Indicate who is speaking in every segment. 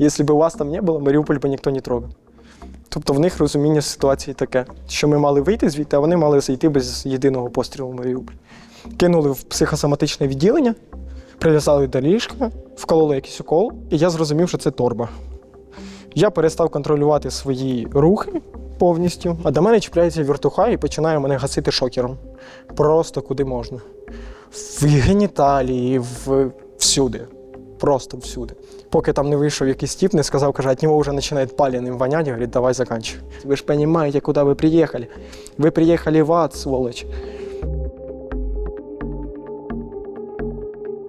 Speaker 1: Якщо б вас там не було, Маріуполь би ніхто не трогав. Тобто в них розуміння ситуації таке, що ми мали вийти звідти, а вони мали зайти без єдиного пострілу в Маріуполь. Кинули в психосоматичне відділення, прив'язали до ліжка, вкололи якийсь укол, і я зрозумів, що це торба. Я перестав контролювати свої рухи повністю, а до мене чіпляється віртуха і починає мене гасити шокером. Просто куди можна. В геніталії, в... всюди. Просто всюди. Поки там не вийшов якийсь тип, не сказав, каже, от вже починає паленым вонять, говорить, давай заканчивай. Ви ж розумієте, куди ви приїхали. Ви приїхали в ад, сволоч.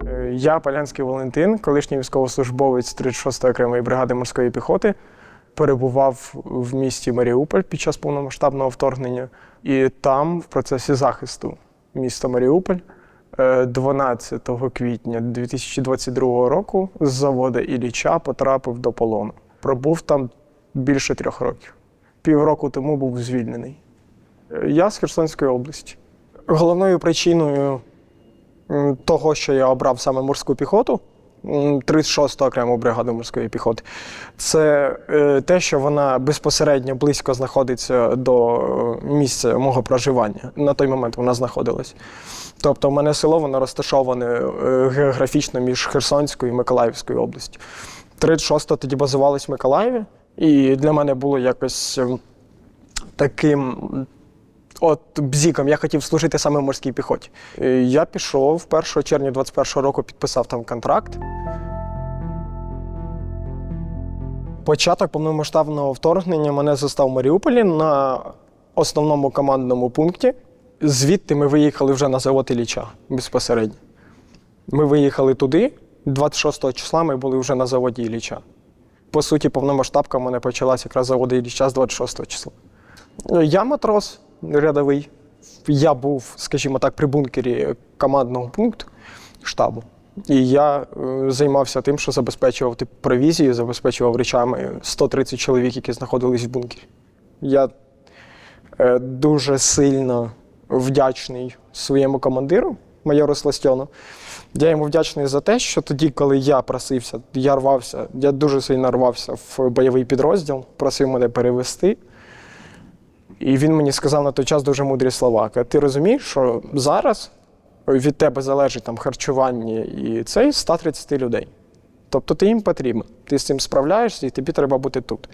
Speaker 1: Е, Я Полянський Валентин, колишній військовослужбовець 36-ї окремої бригади морської піхоти, перебував в місті Маріуполь під час повномасштабного вторгнення, і там, в процесі захисту міста Маріуполь, 12 квітня 2022 року з заводу Ілліча потрапив до полону. Пробув там більше трьох років. Півроку тому був звільнений. Е, Я з Херсонської області. Головною причиною того, що я обрав саме морську піхоту, м, 36-ту окрему бригаду морської піхоти, це е, те, що вона безпосередньо близько знаходиться до е, місця мого проживання. На той момент вона знаходилась. Тобто, в мене село воно розташоване е, географічно між Херсонською і Миколаївською областю. 36-та тоді базувалась в Миколаєві, і для мене було якось ем, таким от бзіком. Я хотів служити саме в морській піхоті. Я пішов 1 червня 21 року, підписав там контракт. Початок повномасштабного вторгнення мене застав в Маріуполі на основному командному пункті. Звідти ми виїхали вже на завод Ілліча безпосередньо. Ми виїхали туди. 26 числа ми були вже на заводі Ілліча. По суті, повномасштабка в мене почалася якраз з заводу Ілліча з 26 числа. Я матрос рядовий. Я був, скажімо так, при бункері командного пункту штабу. І я е, займався тим, що забезпечував типу, провізію, забезпечував речами 130 чоловік, які знаходились в бункері. Я е, дуже сильно вдячний своєму командиру, майору Сластьону. Я йому вдячний за те, що тоді, коли я просився, я рвався, я дуже сильно рвався в бойовий підрозділ, просив мене перевести. І він мені сказав на той час дуже мудрі слова. Каже, Ти розумієш, що зараз від тебе залежить там харчування і цей 130 людей. Тобто ти їм потрібен. Ти з цим справляєшся, і тобі треба бути тут.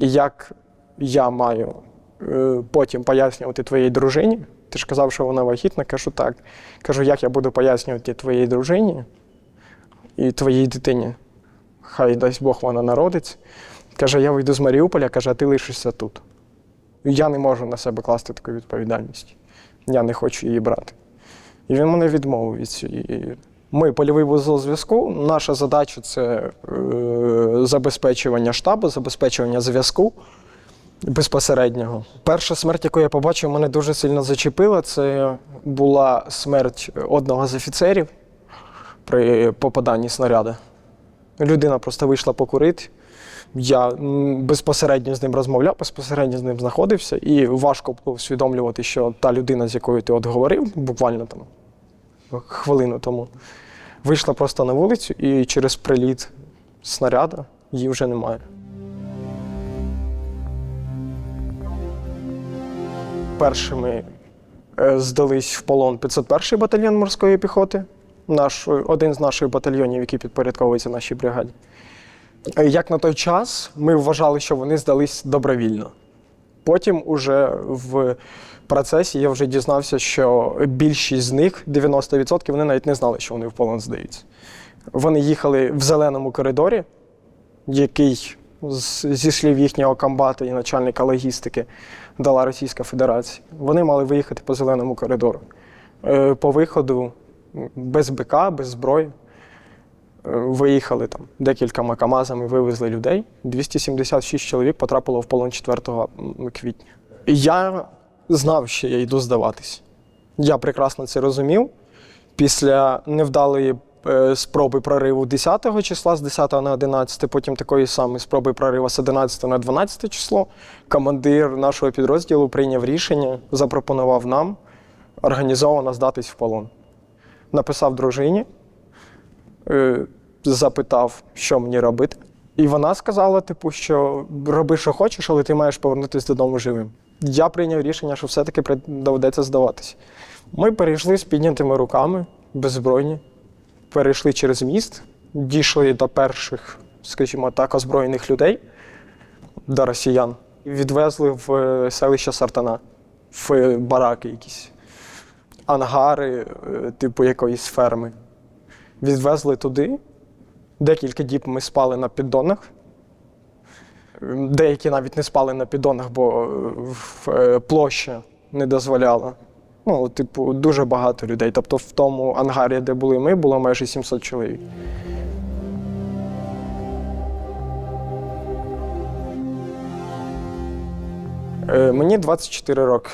Speaker 1: І як я маю е, потім пояснювати твоїй дружині, ти ж казав, що вона вагітна, кажу так. Кажу, як я буду пояснювати твоїй дружині і твоїй дитині, хай дасть Бог вона народиться. Каже, я вийду з Маріуполя, каже, а ти лишишся тут. Я не можу на себе класти таку відповідальність. Я не хочу її брати. І він мене відмовив від цієї. Ми польовий вузол зв'язку. Наша задача це е, забезпечування штабу, забезпечування зв'язку безпосереднього. Перша смерть, яку я побачив, мене дуже сильно зачепила. Це була смерть одного з офіцерів при попаданні снаряда. Людина просто вийшла покурити. Я безпосередньо з ним розмовляв, безпосередньо з ним знаходився, і важко було усвідомлювати, що та людина, з якою ти от говорив, буквально там хвилину тому, вийшла просто на вулицю, і через приліт снаряда її вже немає. Першими е, здались в полон 501-й батальйон морської піхоти, наш, один з наших батальйонів, який підпорядковується нашій бригаді. Е, Як на той час ми вважали, що вони здались добровільно. Потім, уже в процесі, я вже дізнався, що більшість з них, 90%, вони навіть не знали, що вони в полон здаються. Вони їхали в зеленому коридорі, який зі слів їхнього комбата і начальника логістики дала Російська Федерація. Вони мали виїхати по зеленому коридору. Е, По виходу без БК, без зброї. Виїхали там декількома КАМАЗами, вивезли людей. 276 чоловік потрапило в полон 4 квітня. Я знав, що я йду здаватись. Я прекрасно це розумів. Після невдалої е, спроби прориву 10 числа з 10 на 11, потім такої самої спроби прориву з 11 на 12 число, командир нашого підрозділу прийняв рішення, запропонував нам організовано здатись в полон. Написав дружині, е, запитав, що мені робити. І вона сказала, типу, що роби, що хочеш, але ти маєш повернутися додому живим. Я прийняв рішення, що все-таки доведеться здаватися. Ми перейшли з піднятими руками, беззбройні, перейшли через міст, дійшли до перших, скажімо так, озброєних людей, до росіян, і відвезли в е, селище Сартана, в е, бараки якісь, ангари, е, типу якоїсь ферми. Відвезли туди. Декілька діб ми спали на піддонах. Деякі навіть не спали на піддонах, бо е, е, площа не дозволяла. Ну, типу, дуже багато людей. Тобто в тому ангарі, де були ми, було майже 700 чоловік. Е, Мені 24 роки.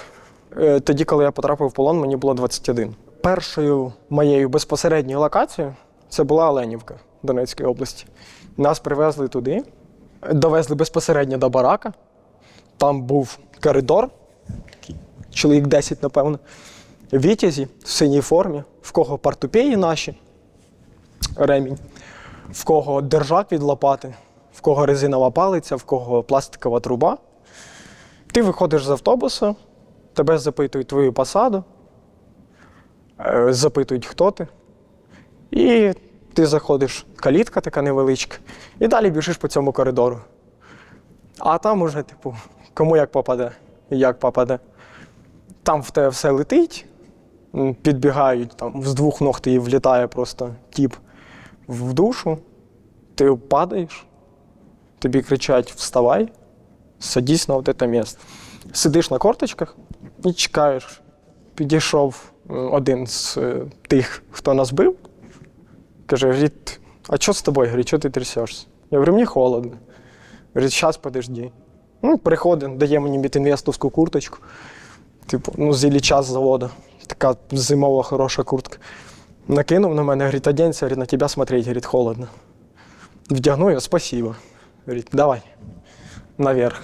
Speaker 1: Тоді, коли я потрапив в полон, мені було 21. Першою моєю безпосередньою локацією це була Оленівка Донецької області. Нас привезли туди, довезли безпосередньо до барака. Там був коридор, чоловік 10, напевно. Вітязі в синій формі, в кого портупеї наші, ремінь, в кого держак від лопати, в кого резинова палиця, в кого пластикова труба. Ти виходиш з автобуса, тебе запитують твою посаду, е, запитують, хто ти. І ти заходиш, калітка така невеличка, і далі біжиш по цьому коридору. А там уже, типу, кому як попаде, як попаде. Там в тебе все летить, підбігають, там з двох ног ти влітає просто тіп в душу, ти падаєш, тобі кричать Вставай, садись на от це місце. Сидиш на корточках і чекаєш. Підійшов один з е, тих, хто нас бив, каже: Рід, а що з тобою? Говорить, чого ти трясешся? Я говорю, мені холодно. Говорить, зараз подожди. Ну, приходить, дає мені бітінвестовську курточку. Типу, ну, з з заводу. Така зимова хороша куртка. Накинув на мене, говорить, оденься, на тебе смотреть, говорить, холодно. Вдягну я, спасибо. Говорить, давай, наверх.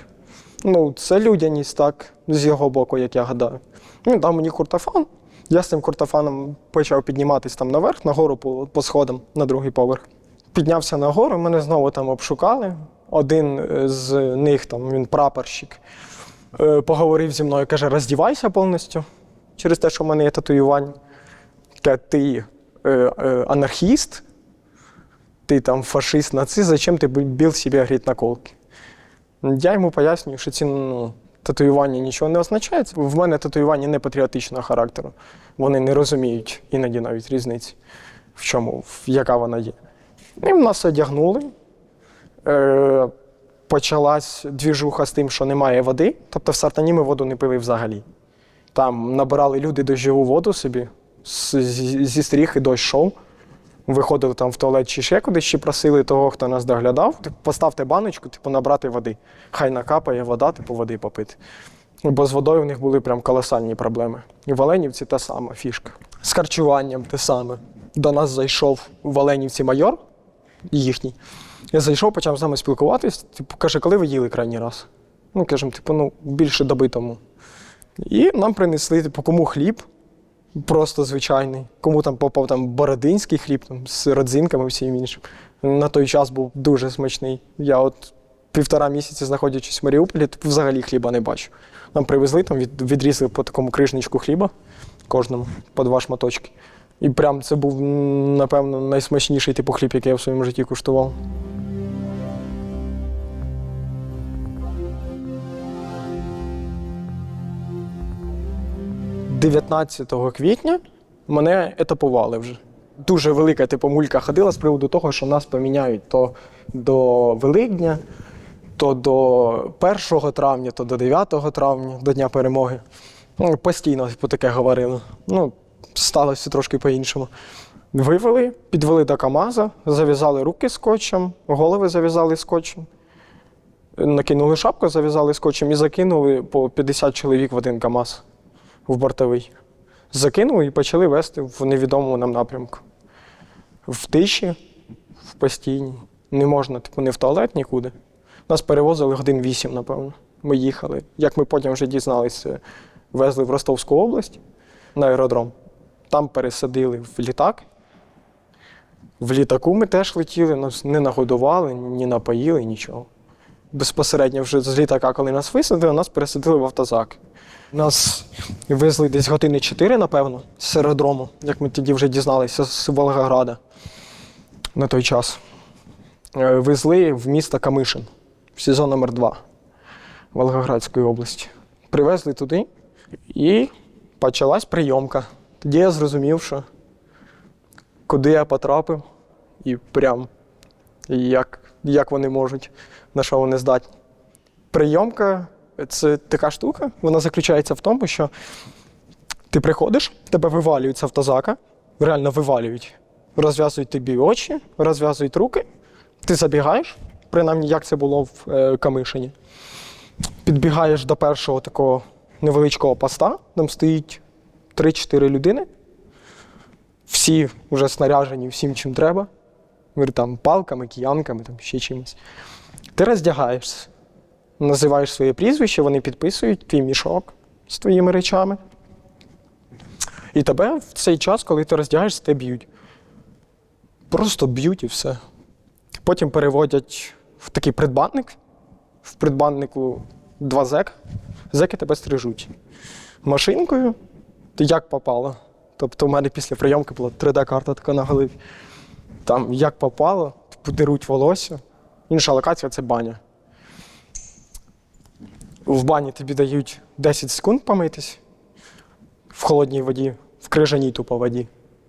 Speaker 1: Ну, це людяність, так, з його боку, як я гадаю. Він дав мені куртофан. Я з цим куртофаном почав підніматися там наверх, нагору по, по сходам на другий поверх. Піднявся нагору, мене знову там обшукали. Один е, з них, там, він прапорщик, е, поговорив зі мною, каже, роздівайся повністю через те, що в мене є татуювання. Ти е, анархіст, ти там фашист, нацист, зачем ти бив себе, говорить, наколки? Я йому пояснюю, що ці ну, татуювання нічого не означають. В мене татуювання не патріотичного характеру. Вони не розуміють іноді навіть різниці, в чому, яка вона є. І нас одягнули. Е, почалась двіжуха з тим, що немає води. Тобто в Сартані ми воду не пили взагалі. Там набирали люди дощову воду собі, зі, стріх і дощ йшов. Виходили там в туалет чи ще кудись, чи просили того, хто нас доглядав, типу, поставте баночку, типу, набрати води. Хай накапає вода, типу, води попити. Бо з водою в них були прям колосальні проблеми. І в Оленівці та сама фішка. З харчуванням те саме. До нас зайшов в Оленівці майор їхній. Я зайшов, почав з нами спілкуватись. Типу, каже, коли ви їли крайній раз? Ну, кажемо, типу, ну, більше доби тому. І нам принесли, типу, кому хліб, просто звичайний. Кому там попав там бородинський хліб там, з родзинками всім іншим. На той час був дуже смачний. Я от півтора місяці, знаходячись в Маріуполі, взагалі хліба не бачу. Нам привезли, там від, відрізали по такому кришничку хліба кожному, по два шматочки. І прям це був, напевно, найсмачніший типу хліб, який я в своєму житті куштував. – 19 квітня мене етапували вже. Дуже велика типу, мулька ходила з приводу того, що нас поміняють то до Великдня, то до 1 травня, то до 9 травня, до Дня перемоги. Ну, постійно типу, таке говорили. Ну, сталося трошки по-іншому. Вивели, підвели до КАМАЗа, зав'язали руки скотчем, голови зав'язали скотчем, накинули шапку, зав'язали скотчем і закинули по 50 чоловік в один КАМАЗ в бортовий. Закинули і почали вести в невідомому нам напрямку. В тиші, в постійній. Не можна, типу, не в туалет нікуди. Нас перевозили годин вісім, напевно. Ми їхали. Як ми потім вже дізналися, везли в Ростовську область на аеродром. Там пересадили в літак. В літаку ми теж летіли, нас не нагодували, ні напоїли, нічого. Безпосередньо вже з літака, коли нас висадили, нас пересадили в автозак. Нас везли десь години 4, напевно, з аеродрому, як ми тоді вже дізналися з Волгограда на той час. Е, Везли в місто Камишин, в сезон номер 2 Волгоградської області. Привезли туди і почалась прийомка. Тоді я зрозумів, що куди я потрапив, і прям як, як вони можуть, на що вони здатні. Прийомка це така штука, вона заключається в тому, що ти приходиш, тебе вивалюють з автозака, реально вивалюють. Розв'язують тобі очі, розв'язують руки, ти забігаєш, принаймні як це було в е, Камишині. Підбігаєш до першого такого невеличкого поста, там стоїть 3-4 людини. Всі вже снаряжені всім, чим треба. Там палками, киянками, там ще чимось. Ти роздягаєшся, називаєш своє прізвище, вони підписують твій мішок з твоїми речами. І тебе в цей час, коли ти роздягаєшся, тебе б'ють. Просто б'ють і все. Потім переводять в такий придбанник. В придбаннику два зек. Зеки тебе стрижуть. Машинкою ти як попало. Тобто у мене після прийомки була 3D-карта така на голові. Там як попало, типу, деруть волосся. Інша локація це баня. В бані тобі дають 10 секунд помитись в холодній воді, в крижаній тупо воді.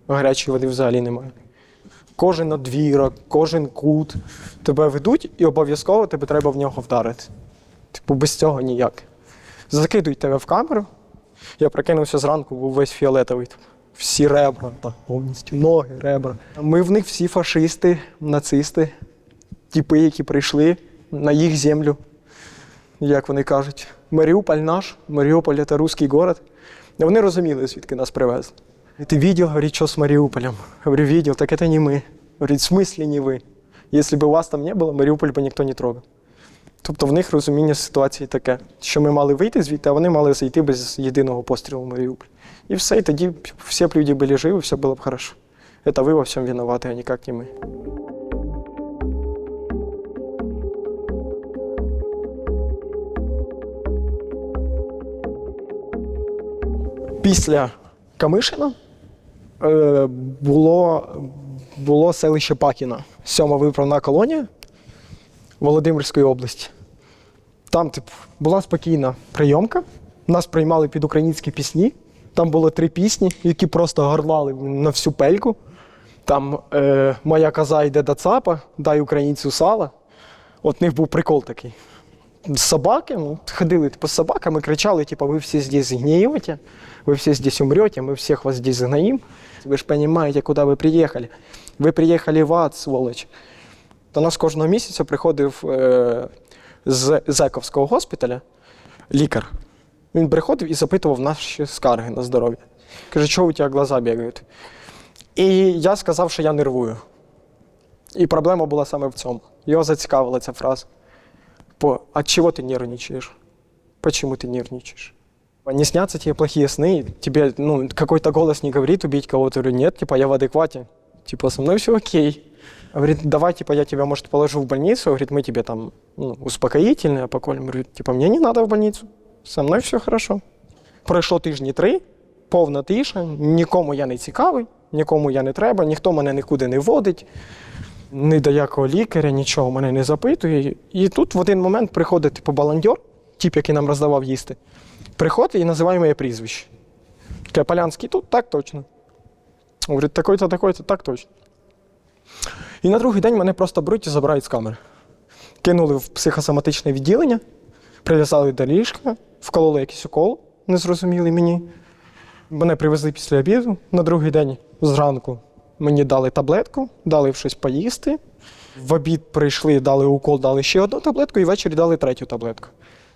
Speaker 1: Гарячої води взагалі немає. Кожен одвірок, кожен кут тебе ведуть, і обов'язково тебе треба в нього вдарити. Типу, без цього ніяк. Закидують тебе в камеру. Я прокинувся зранку, був весь фіолетовий. Типу, Всі ребра, так, повністю, ноги, ребра. Ми в них всі фашисти, нацисти, типи, які прийшли на їх землю, як вони кажуть. Маріуполь наш, Маріуполь це русський город. І вони розуміли, звідки нас привезли. И ты видел, говорит, что с Мариуполем? Говорю, видел, так это не мы. Говорит, в смысле не ви? Якщо б у вас там не було, Маріуполь би ніхто не трогав. Тобто в них розуміння ситуації таке, що ми мали вийти звідти, а вони мали зайти без єдиного пострілу в Маріуполь. І все, і тоді б всі б люди були живі, все було б хорошо. Это ви во всьому виноваты, а никак не ми. Після Камишина е, було, було селище Пакіна, сьома виправна колонія Володимирської області. Там типу, була спокійна прийомка. Нас приймали під українські пісні. Там було три пісні, які просто горлали на всю пельку. Там е, Моя коза йде до цапа, дай українцю сала. От в них був прикол такий. Собаки, ну, ходили типу, з собаками, кричали, типу, ви всі здесь гниете, ви всі здесь умрете, ми всіх вас здесь згноїм. Ви ж розумієте, куди ви приїхали. Ви приїхали в ад, сволоч. До нас кожного місяця приходив е, з Зековського госпіталя лікар. Він приходив і запитував наші скарги на здоров'я. Каже, чого у тебе глаза бігають? І я сказав, що я нервую. І проблема була саме в цьому. Його зацікавила ця фраза. По, а чего ты нервничаешь? Почему ты нервничаешь? Не снятся тебе плохие сны, тебе ну, какой-то голос не говорит убить кого-то, говорю, нет, типа я в адеквате, типа со мной все окей. Говорит, давай, типа я тебя, может, положу в больницу, говорит, мы тебе там ну, успокоительное поколем. Говорит, типа мне не надо в больницу, со мною все хорошо. Пройшло тижні три, повна тиша, нікому я не цікавий, нікому я не треба, ніхто мене нікуди не водить ні до якого лікаря, нічого мене не запитує. І тут в один момент приходить типу, баландьор, тип, який нам роздавав їсти, приходить і називає моє прізвище. Каже, Полянський тут, так точно. Говорить, такой-то, такой-то, так точно. І на другий день мене просто беруть і забирають з камери. Кинули в психосоматичне відділення, прив'язали до ліжка, вкололи якийсь укол, незрозумілий мені. Мене привезли після обіду на другий день зранку. Мені дали таблетку, дали щось поїсти. В обід прийшли, дали укол, дали ще одну таблетку, і ввечері дали третю таблетку.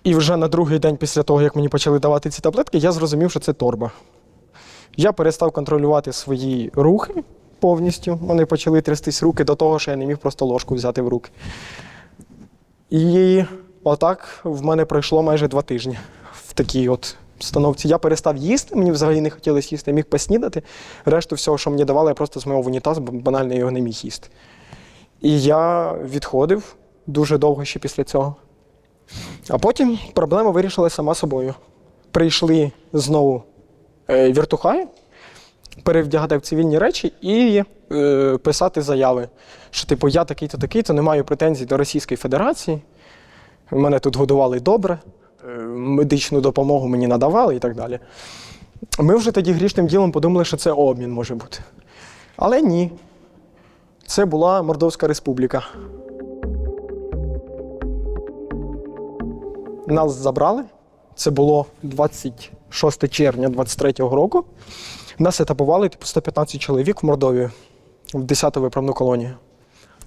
Speaker 1: І вже на другий день після того, як мені почали давати ці таблетки, я зрозумів, що це торба. Я перестав контролювати свої рухи повністю. Вони почали трястись руки до того, що я не міг просто ложку взяти в руки. І отак в мене пройшло майже два тижні в такій от Становці. Я перестав їсти, мені взагалі не хотілося їсти, я міг поснідати. Решту всього, що мені давали, я просто змив в унітаз, бо банально його не міг їсти. І я відходив дуже довго ще після цього. А потім проблема вирішилася сама собою. Прийшли знову е, віртухаї, перевдягати в цивільні речі і е, писати заяви, що, типу, я такий-то такий-то, не маю претензій до Російської Федерації. Мене тут годували добре, е, медичну допомогу мені надавали і так далі. Ми вже тоді грішним ділом подумали, що це обмін може бути. Але ні. Це була Мордовська Республіка. Нас забрали. Це було 26 червня 23-го року. Нас етапували типу 115 чоловік в Мордовію в 10-ту виправну колонію.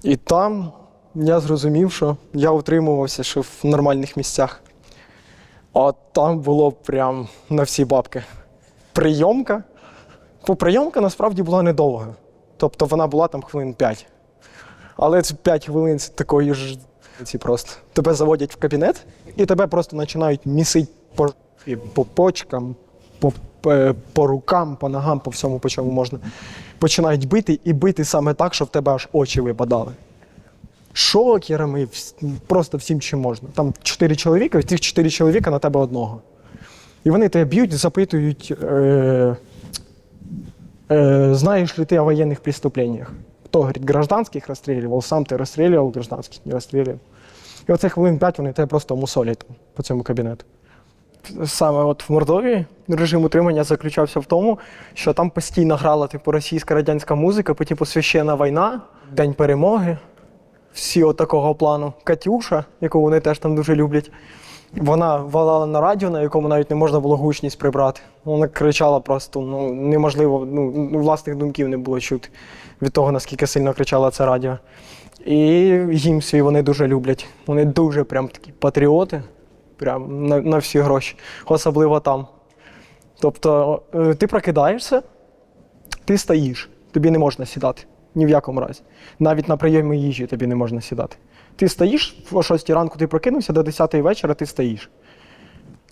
Speaker 1: І там я зрозумів, що я утримувався ще в нормальних місцях. А там було прям на всі бабки. Прийомка. Бо прийомка насправді була недовга. Тобто вона була там хвилин 5. Але це 5 хвилин такої ж ці просто. Тебе заводять в кабінет і тебе просто починають місити по, і по почкам, по, по, по рукам, по ногам, по всьому, по чому можна. Починають бити і бити саме так, що в тебе аж очі випадали. Шокерами, вс- просто всім, чим можна. Там чотири чоловіка, і тих чотири чоловіка на тебе одного. І вони тебе б'ють, запитують, е, э, знаешь ли ты о военных преступлениях? Кто, говорит, гражданских расстреливал, сам ты расстреливал, гражданских не расстреливал. І оце хвилин 5 вони тебе просто мусолять по цьому кабінету. Саме от в Мордовії режим утримання заключався в тому, що там постійно грала типу російська радянська музика, по типу священна війна, День перемоги, всі от такого плану. Катюша, яку вони теж там дуже люблять. Вона валала на радіо, на якому навіть не можна було гучність прибрати. Вона кричала просто, ну неможливо, ну ну, власних думків не було чути від того, наскільки сильно кричала це радіо. І їм свій вони дуже люблять. Вони дуже прям такі патріоти, прям на, на всі гроші, особливо там. Тобто, е, ти прокидаєшся, ти стоїш, тобі не можна сідати. Ні в якому разі. Навіть на прийомі їжі тобі не можна сідати. Ти стоїш, о 6 ранку ти прокинувся, до 10 вечора ти стоїш.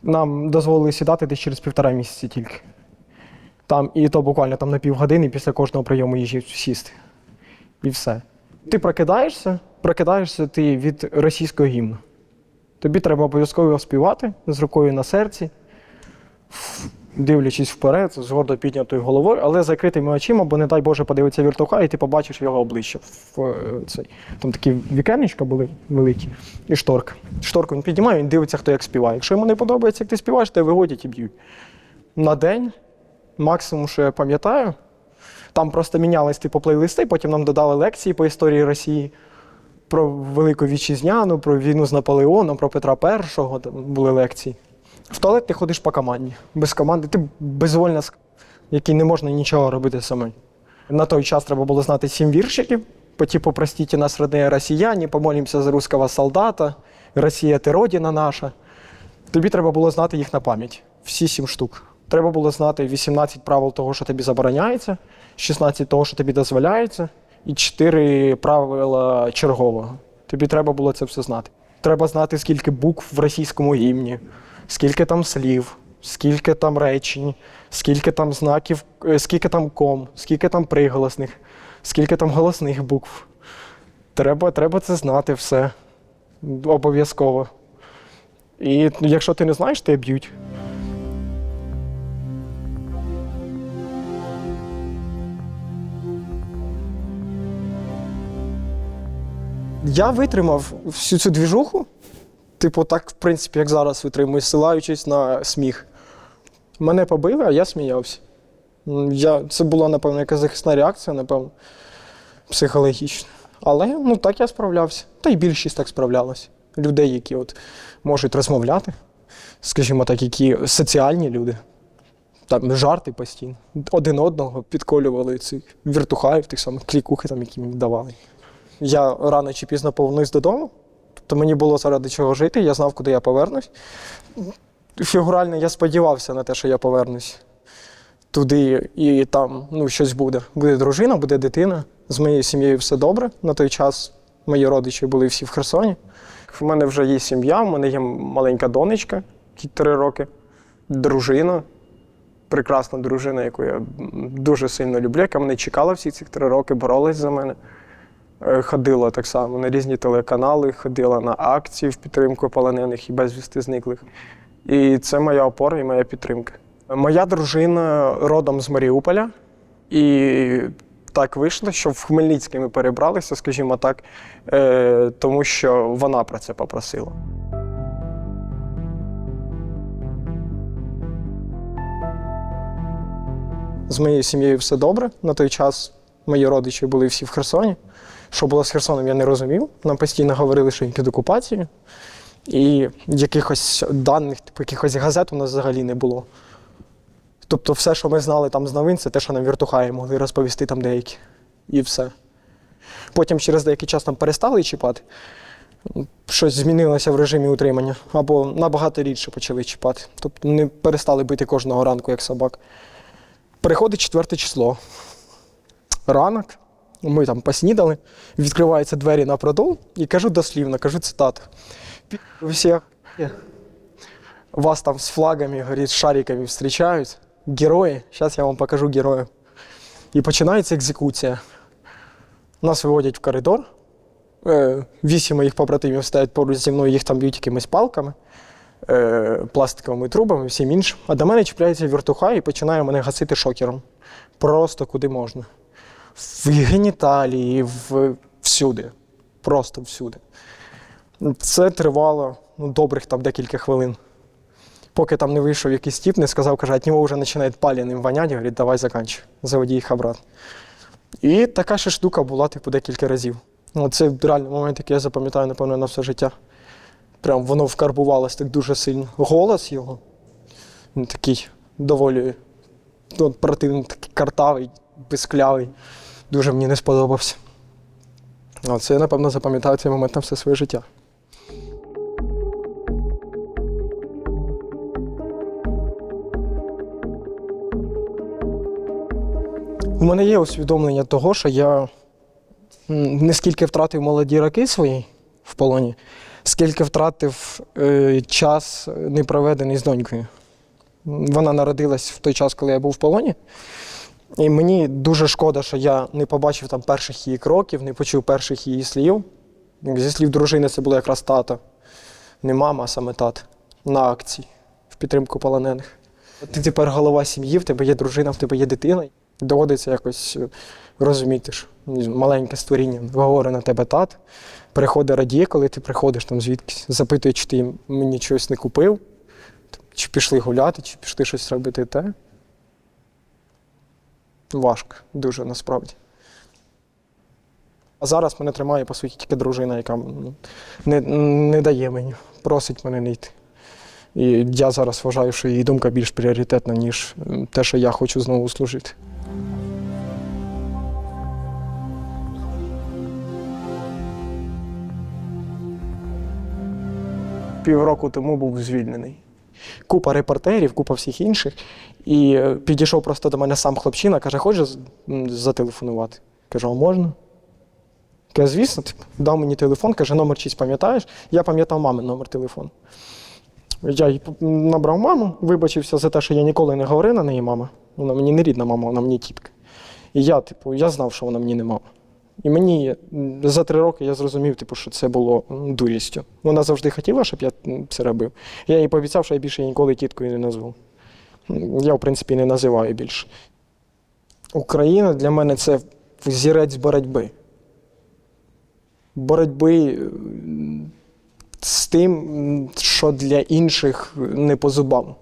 Speaker 1: Нам дозволили сідати десь через півтора місяці тільки. Там, і то буквально там на півгодини після кожного прийому їжі сісти. І все. Ти прокидаєшся, прокидаєшся ти від російського гімну. Тобі треба обов'язково співати з рукою на серці, дивлячись вперед, з гордо піднятою головою, але закритими очима, бо не дай Боже подивиться віртуха, і ти побачиш його обличчя. Там такі вікенечка були великі, і шторка. Шторку він піднімає, він дивиться, хто як співає. Якщо йому не подобається, як ти співаєш, тебе виводять і б'ють. На день, максимум, що я пам'ятаю, там просто мінялись типу плейлисти, потім нам додали лекції по історії Росії. Про Велику Вітчизняну, про війну з Наполеоном, про Петра І там були лекції. В туалет ти ходиш по команді. Без команди ти безвольна, який не можна нічого робити самим. На той час треба було знати сім віршиків. По типу «Простите нас, родные росіяни, помолимося за русского солдата, Росія ти родина наша. Тобі треба було знати їх на пам'ять. Всі сім штук. Треба було знати 18 правил того, що тобі забороняється, 16 того, що тобі дозволяється, і 4 правила чергового. Тобі треба було це все знати. Треба знати, скільки букв в російському гімні, скільки там слів, скільки там речень, скільки там знаків, е, скільки там ком, скільки там приголосних, скільки там голосних букв. Треба, треба це знати все. Обов'язково. І якщо ти не знаєш, тебе б'ють. Я витримав всю цю двіжуху, типу, так, в принципі, як зараз витримую, силаючись на сміх. Мене побили, а я сміявся. Я, це була, напевно, якась захисна реакція, напевно, психологічна. Але ну, так я справлявся. Та й більшість так справлялась. Людей, які от можуть розмовляти, скажімо так, які соціальні люди. Там жарти постійно. Один одного підколювали цих віртухаїв, тих самих клікухи, там, які мені давали. Я рано чи пізно повернусь додому, тобто мені було заради чого жити, я знав, куди я повернусь. Фігурально я сподівався на те, що я повернусь туди і там ну, щось буде. Буде дружина, буде дитина. З моєю сім'єю все добре. На той час мої родичі були всі в Херсоні. В мене вже є сім'я, в мене є маленька донечка, якій три роки. дружина, прекрасна дружина, яку я дуже сильно люблю, яка мене чекала всі ці три роки, боролась за мене. Е, Ходила так само на різні телеканали, ходила на акції в підтримку полонених і безвісти зниклих. І це моя опора і моя підтримка. Моя дружина родом з Маріуполя, і так вийшло, що в Хмельницький ми перебралися, скажімо так, е, тому що вона про це попросила. З моєю сім'єю все добре. На той час мої родичі були всі в Херсоні. Що було з Херсоном, я не розумів. Нам постійно говорили, що він під окупацією. І якихось даних, типу якихось газет у нас взагалі не було. Тобто, все, що ми знали там з новин, це те, що нам віртухаї могли розповісти там деякі. І все. Потім через деякий час нам перестали чіпати. Щось змінилося в режимі утримання. Або набагато рідше почали чіпати. Тобто не перестали бити кожного ранку, як собак. Приходить четверте число. Ранок. Ми там поснідали, відкриваються двері на продол і кажу дослівно, кажу цитату. Всіх вас там з флагами, говорить, з шариками зустрічають. Герої. Зараз я вам покажу героїв. І починається екзекуція. Нас виводять в коридор. Е, Вісім моїх побратимів стоять поруч зі мною, їх там б'ють якимись палками, е, пластиковими трубами, всім іншим. А до мене чіпляється віртуха і починає мене гасити шокером. Просто куди можна. В геніталії, в... всюди. Просто всюди. Це тривало ну, добрих там декілька хвилин. Поки там не вийшов якийсь тіп, не сказав, каже, от нього вже починає паляним вонять, говорить, давай заканчуй, заводи їх обратно. І така ще штука була, типу, декілька разів. Ну, це реально момент, який я запам'ятаю, напевно, на все життя. Прям воно вкарбувалось так дуже сильно. Голос його, він такий доволі ну, противний, такий картавий, писклявий. Дуже мені не сподобався. А це я, напевно, запам'ятаю цей момент на все своє життя. У мене є усвідомлення того, що я не скільки втратив молоді роки свої в полоні, скільки втратив е, час е, не проведений з донькою. Вона народилась в той час, коли я був в полоні. І мені дуже шкода, що я не побачив там перших її кроків, не почув перших її слів. Зі слів дружини, це було якраз тато. Не мама, а саме тат. На акції в підтримку полонених. Ти тепер голова сім'ї, в тебе є дружина, в тебе є дитина. Доводиться якось е, розуміти, що маленьке створіння говорить на тебе тат. Приходить радіє, коли ти приходиш там звідкись, запитує, чи ти мені щось не купив, чи пішли гуляти, чи пішли щось робити те. Важко, дуже насправді. А зараз мене тримає, по суті, тільки дружина, яка не, не дає мені, просить мене не йти. І я зараз вважаю, що її думка більш пріоритетна, ніж те, що я хочу знову служити. Півроку тому був звільнений. Купа репортерів, купа всіх інших. І е, підійшов просто до мене сам хлопчина, каже, хочеш зателефонувати? Кажу, а можна? Каже, звісно, дав мені телефон, каже, номер чийсь пам'ятаєш? Я пам'ятав мамин номер телефону. Я набрав маму, вибачився за те, що я ніколи не говорив на неї мама. Вона мені не рідна мама, вона мені тітка. І я, типу, я знав, що вона мені не мама. І мені за три роки я зрозумів, типу, що це було дурістю. Вона завжди хотіла, щоб я це робив. Я їй пообіцяв, що я більше ніколи тіткою не назву. Я, в принципі, не називаю більше. Україна для мене це зірець боротьби. Боротьби з тим, що для інших не по зубам.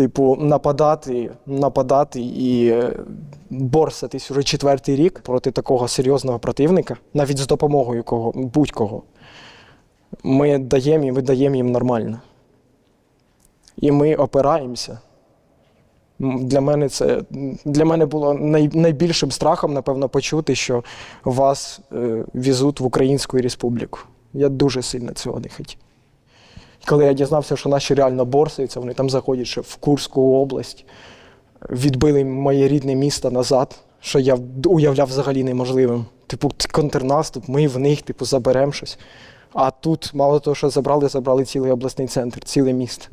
Speaker 1: Типу, нападати, нападати і е, борсатись уже четвертий рік проти такого серйозного противника, навіть з допомогою кого, будь-кого. Ми даємо і видаємо їм нормально. І ми опираємося. Для мене це для мене було най, найбільшим страхом, напевно, почути, що вас е, візуть в Українську Республіку. Я дуже сильно цього не хотів. Коли я дізнався, що наші реально борсаються, вони там заходять ще в Курську область, відбили моє рідне місто назад, що я уявляв взагалі неможливим. Типу, контрнаступ, ми в них, типу, заберемо щось. А тут, мало того, що забрали, забрали цілий обласний центр, ціле місто.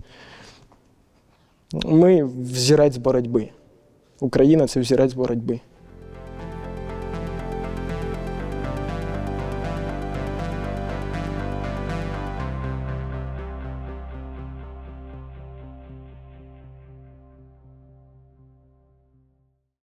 Speaker 1: Ми взірець боротьби. Україна це взірець боротьби.